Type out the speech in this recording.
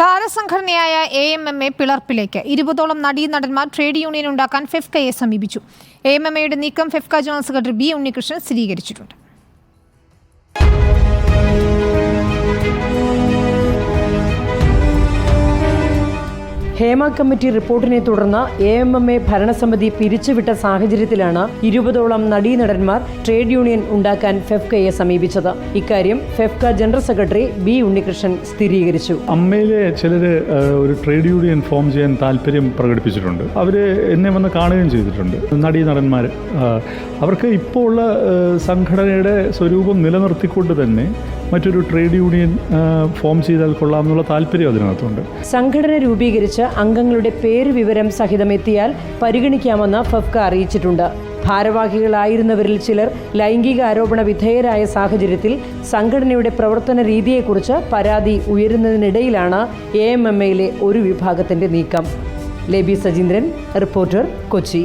താരസംഘടനയായ A M M A പിളർപ്പിലേക്ക് ഇരുപതോളം നടീനടന്മാർ ട്രേഡ് യൂണിയൻ ഉണ്ടാക്കാൻ ഫെഫ്കയെ സമീപിച്ചു. എ എം എം എയുടെ നീക്കം FEFKA general secretary B Unnikrishnan സ്ഥിരീകരിച്ചിട്ടുണ്ട്. ഹേമ കമ്മിറ്റി റിപ്പോർട്ടിനെ തുടർന്ന് എ എം എം എ ഭരണസമിതി പിരിച്ചുവിട്ട സാഹചര്യത്തിലാണ് ഇരുപതോളം നടീനടന്മാർ ട്രേഡ് യൂണിയൻ ഉണ്ടാക്കാൻ ഫെഫ്കയെ സമീപിച്ചത്. ഇക്കാര്യം FEFKA general secretary B Unnikrishnan സ്ഥിരീകരിച്ചു. അമ്മയിലെ ചിലര് ഒരു ട്രേഡ് യൂണിയൻ ഫോം ചെയ്യാൻ താല്പര്യം പ്രകടിപ്പിച്ചിട്ടുണ്ട്. അവർ എന്നെ വന്ന് കാണുകയും ചെയ്തിട്ടുണ്ട്. നടീനടന്മാർ അവർക്ക് ഇപ്പോൾ ഉള്ള സംഘടനയുടെ സ്വരൂപം നിലനിർത്തിക്കൊണ്ട് തന്നെ മറ്റൊരു ട്രേഡ് യൂണിയൻ ഫോം ചെയ്താൽ കൊള്ളാം എന്നുള്ള താല്പര്യം അതിനകത്തുണ്ട്. സംഘടന രൂപീകരിച്ച് അംഗങ്ങളുടെ പേര് വിവരം സഹിതം എത്തിയാൽ പരിഗണിക്കാമെന്ന് ഫഫ്ക അറിയിച്ചിട്ടുണ്ട്. ഭാരവാഹികളായിരുന്നവരിൽ ചിലർ ലൈംഗിക ആരോപണ വിധേയരായ സാഹചര്യത്തിൽ സംഘടനയുടെ പ്രവർത്തന രീതിയെക്കുറിച്ച് പരാതി ഉയരുന്നതിനിടയിലാണ് എ എം എം എയിലെ ഒരു വിഭാഗത്തിന്റെ നീക്കം. ലേബി സജീന്ദ്രൻ റിപ്പോർട്ടർ കൊച്ചി.